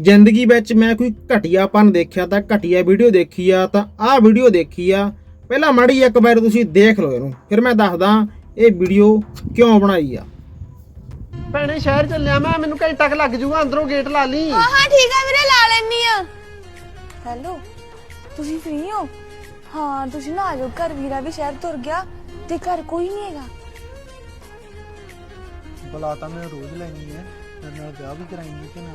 ਜ਼ਿੰਦਗੀ ਵਿੱਚ ਮੈਂ ਕੋਈ ਘਟੀਆਪਨ ਦੇਖਿਆ ਤਾਂ ਘਟੀਆ ਵੀਡੀਓ ਦੇਖੀ ਆ ਤਾਂ ਆਹ ਵੀਡੀਓ ਦੇਖੀ ਆ। ਪਹਿਲਾਂ ਮਾੜੀ ਇੱਕ ਵਾਰ ਤੁਸੀਂ ਦੇਖ ਲਓ ਇਹਨੂੰ ਫਿਰ ਮੈਂ ਦੱਸਦਾ ਇਹ ਵੀਡੀਓ ਕਿਉਂ ਬਣਾਈ ਆ। ਭੈਣੇ ਸ਼ਹਿਰ ਚੱਲਿਆ ਮੈਂ ਮੈਨੂੰ ਘੰਟਾ ਕੁ ਲੱਗ ਜਾਊਗਾ ਅੰਦਰੋਂ ਗੇਟ ਲਾ ਲਈ। ਹਾਂ ਹਾਂ ਠੀਕ ਆ ਵੀਰੇ ਲਾ ਲੈਣੀ ਆ। ਹੈਲੋ ਤੁਸੀਂ ਫ੍ਰੀ ਹੋ? ਹਾਂ ਤੁਸੀਂ ਨਾ ਆ ਜਾਓ ਘਰ ਵੀਰਾ ਵੀ ਸ਼ਹਿਰ ਤੁਰ ਗਿਆ ਤੇ ਘਰ ਕੋਈ ਨਹੀਂ ਹੈਗਾ। ਬਲਾ ਤਾਂ ਮੈਂ ਰੋਜ਼ ਲੈਣੀ ਹੈ ਮੇਰੇ ਨਾਲ ਵਿਆਹ ਵੀ ਕਰਾਈਨੀ ਕਿ ਨਾ।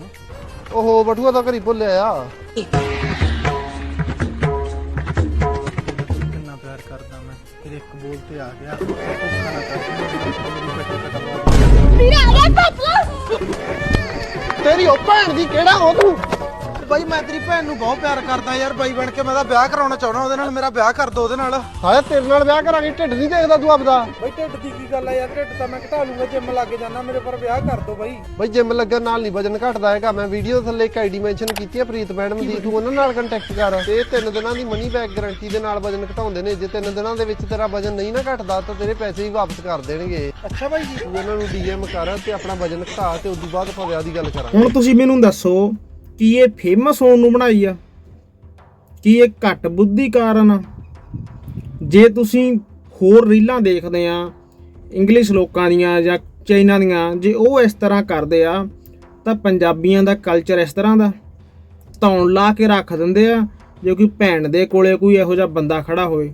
ਓਹੋ ਬਟੂਆ ਤਾਂ ਘਰੀ ਭੁੱਲਿਆ ਆ ਕਿੰਨਾ ਪਿਆਰ ਕਰਦਾ ਮੈਂ। ਤੇਰੇ ਇੱਕ ਬੋਲ ਤੇ ਆ ਗਿਆ। ਤੇਰੀ ਉਹ ਭੈਣ ਦੀ ਕਿਹੜਾ ਹੋ ਤੂੰ ਬਾਈ ਮੈਂ ਤੇਰੀ ਭੈਣ ਨੂੰ ਬਹੁਤ ਪਿਆਰ ਕਰਦਾ ਯਾਰ ਬਾਈ ਬਣ ਕੇ। ਮੈਂ ਤਾਂ ਵਿਆਹ ਕਰਾਉਣਾ ਚਾਹਣਾ ਉਹਦੇ ਨਾਲ ਮੇਰਾ ਵਿਆਹ ਕਰ ਦੋ ਉਹਦੇ ਨਾਲ। ਹਾਏ ਤੇਰੇ ਨਾਲ ਵਿਆਹ ਕਰਾਂਗੇ ਢਿੱਡ ਨਹੀਂ ਦੇਖਦਾ ਤੂੰ ਆਪਦਾ। ਬਾਈ ਢਿੱਡ ਦੀ ਕੀ ਗੱਲ ਆ ਯਾਰ ਢਿੱਡ ਤਾਂ ਮੈਂ ਘਟਾ ਲੂੰਗਾ ਜਿੰਮ ਲੱਗ ਜਾਣਾ ਮੇਰੇ ਪਰ ਵਿਆਹ ਕਰ ਦੋ ਬਾਈ। ਬਈ ਜਿਮ ਲੱਗਣ ਨਾਲ ਨਹੀਂ ਵਜਨ ਘਟਦਾ ਹੈਗਾ। ਮੈਂ ਵੀਡੀਓ ਥੱਲੇ ਇੱਕ ਆਈਡੀ ਮੈਂਸ਼ਨ ਕੀਤੀ ਹੈ ਪ੍ਰੀਤ ਮੈਡਮ ਦੀ। ਤੂੰ ਉਹਨਾਂ ਨਾਲ ਕੰਟੈਕਟ ਕਰ। ਤੇ ਤਿੰਨ ਦਿਨਾਂ ਦੀ ਮਨੀ ਬੈਕ ਗਾਰੰਟੀ ਦੇ ਨਾਲ ਵਜਨ ਘਟਾਉਂਦੇ ਨੇ। ਜੇ ਤਿੰਨ ਦਿਨਾਂ ਦੇ ਵਿੱਚ ਤੇਰਾ ਵਜਨ ਨਹੀਂ ਨਾ ਘਟਦਾ ਤਾਂ ਤੇਰੇ ਪੈਸੇ ਵੀ ਵਾਪਸ ਕਰ ਦੇਣਗੇ। ਅੱਛਾ ਬਾਈ ਜੀ। ਤੂੰ ਉਹਨਾਂ ਨੂੰ ਡੀਐਮ ਕਰ ਤੇ ਆਪਣਾ ਵਜਨ ਘਟਾ ਤੇ ਉਸ ਤੋਂ ਬਾਅਦ ਆਪਾਂ ਵਿਆਹ ਦੀ ਗੱਲ ਕਰਾਂਗੇ। ਹੁਣ ਤੁਸੀਂ ਮੈਨੂੰ ਦੱਸੋ ਕੀ ਇਹ ਫੇਮਸ ਹੋਣ ਨੂੰ ਬਣਾਈ ਆ? ਕੀ ਇਹ ਘੱਟ ਬੁੱਧੀ ਕਾਰਨ ਆ? ਜੇ ਤੁਸੀਂ ਹੋਰ ਰੀਲਾਂ ਦੇਖਦੇ ਆ ਇੰਗਲਿਸ਼ ਲੋਕਾਂ ਦੀਆਂ ਜਾਂ ਚਾਈਨਾ ਦੀਆਂ, ਜੇ ਉਹ ਇਸ ਤਰ੍ਹਾਂ ਕਰਦੇ ਆ, ਤਾਂ ਪੰਜਾਬੀਆਂ ਦਾ ਕਲਚਰ ਇਸ ਤਰ੍ਹਾਂ ਦਾ। ਧੌਣ ਲਾ ਕੇ ਰੱਖ ਦਿੰਦੇ ਆ, ਜੇ ਕੋਈ ਭੈਣ ਦੇ ਕੋਲੇ ਕੋਈ ਇਹੋ ਜਿਹਾ ਬੰਦਾ ਖੜਾ ਹੋਵੇ।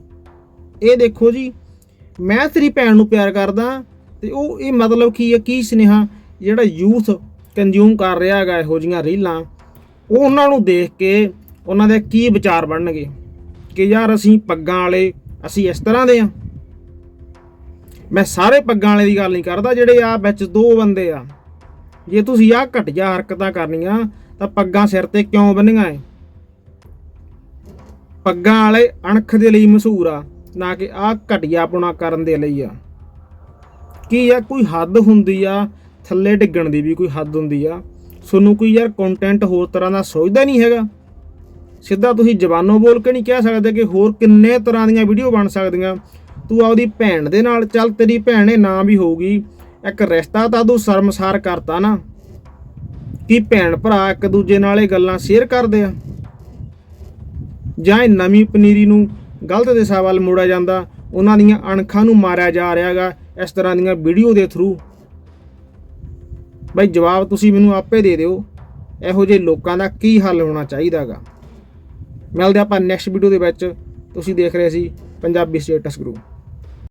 ਇਹ ਦੇਖੋ ਜੀ, ਮੈਂ ਤੇਰੀ ਭੈਣ ਨੂੰ ਪਿਆਰ ਕਰਦਾ, ਤੇ ਉਹ ਇਹ ਮਤਲਬ ਕੀ ਹੈ ਕੀ ਸੁਨੇਹਾ? ਜਿਹੜਾ ਯੂਥ ਕੰਜੂਮ ਕਰ ਰਿਹਾ ਹੈਗਾ, ਇਹੋ ਜੀਆਂ ਰੀਲਾਂ। ਉਹ ਉਹਨਾਂ ਨੂੰ ਦੇਖ ਕੇ ਉਹਨਾਂ ਦੇ ਕੀ ਵਿਚਾਰ ਬਣਨਗੇ ਕਿ ਯਾਰ ਅਸੀਂ ਪੱਗਾਂ ਵਾਲੇ, ਅਸੀਂ ਇਸ ਤਰ੍ਹਾਂ ਦੇ ਆ ਮੈਂ ਸਾਰੇ ਪੱਗਾਂ ਵਾਲੇ ਦੀ ਗੱਲ ਨਹੀਂ ਕਰਦਾ, ਜਿਹੜੇ ਆ ਵਿੱਚ ਦੋ ਬੰਦੇ ਆ। ਜੇ ਤੁਸੀਂ ਆ ਘਟੀਆ ਹਰਕਤਾਂ ਕਰਨੀਆਂ, ਤਾਂ ਪੱਗਾਂ ਸਿਰ ਤੇ ਕਿਉਂ ਬੰਨੀਆਂ ਏ ਪੱਗਾਂ ਵਾਲੇ ਅਣਖ ਦੇ ਲਈ ਮਸ਼ਹੂਰ ਆ, ਨਾ ਕਿ ਆ ਘਟੀਆਪੁਣਾ ਕਰਨ ਦੇ ਲਈ ਆ। ਕੀ ਆ, ਕੋਈ ਹੱਦ ਹੁੰਦੀ ਆ, ਥੱਲੇ ਡਿੱਗਣ ਦੀ ਵੀ ਕੋਈ ਹੱਦ ਹੁੰਦੀ ਆ। ਤੁਹਾਨੂੰ ਕੋਈ ਯਾਰ ਕੰਟੈਂਟ ਹੋਰ ਤਰ੍ਹਾਂ ਦਾ ਸੋਚਦਾ ਨਹੀਂ ਹੈਗਾ। ਸਿੱਧਾ ਤੁਸੀਂ ਜ਼ਬਾਨੋਂ ਬੋਲ ਕੇ ਨਹੀਂ ਕਹਿ ਸਕਦੇ ਕਿ ਹੋਰ ਕਿੰਨੇ ਤਰ੍ਹਾਂ ਦੀਆਂ ਵੀਡੀਓ ਬਣ ਸਕਦੀਆਂ। ਤੂੰ ਆਪਦੀ ਭੈਣ ਦੇ ਨਾਲ ਚੱਲ, ਤੇਰੀ ਭੈਣ ਇਹ ਨਾ ਵੀ ਹੋਊਗੀ। ਇੱਕ ਰਿਸ਼ਤਾ ਤਾਂ ਤੂੰ ਸ਼ਰਮਸਾਰ ਕਰਤਾ ਨਾ। ਕਿ ਭੈਣ ਭਰਾ ਇੱਕ ਦੂਜੇ ਨਾਲ ਇਹ ਗੱਲਾਂ ਸ਼ੇਅਰ ਕਰਦੇ ਆ? ਜਾਂ ਇਹ ਨਵੀਂ ਪਨੀਰੀ ਨੂੰ ਗਲਤ ਦਿਸ਼ਾ ਵੱਲ ਮੋੜਿਆ ਜਾਂਦਾ। ਉਹਨਾਂ ਦੀਆਂ ਅਣਖਾਂ ਨੂੰ ਮਾਰਿਆ ਜਾ ਰਿਹਾਗਾ ਇਸ ਤਰ੍ਹਾਂ ਦੀਆਂ ਵੀਡੀਓ ਦੇ ਥਰੂ ਬਈ ਜਵਾਬ ਤੁਸੀਂ ਮੈਨੂੰ ਆਪੇ ਦੇ ਦਿਓ, ਇਹੋ ਜਿਹੇ ਲੋਕਾਂ ਦਾ ਕੀ ਹੱਲ ਹੋਣਾ ਚਾਹੀਦਾਗਾ। ਮਿਲਦੇ ਆਪਾਂ ਨੈਕਸਟ ਵੀਡੀਓ ਦੇ ਵਿੱਚ, ਤੁਸੀਂ ਦੇਖ ਰਹੇ ਸੀ ਪੰਜਾਬੀ ਸਟੇਟਸ ਗਰੁੱਪ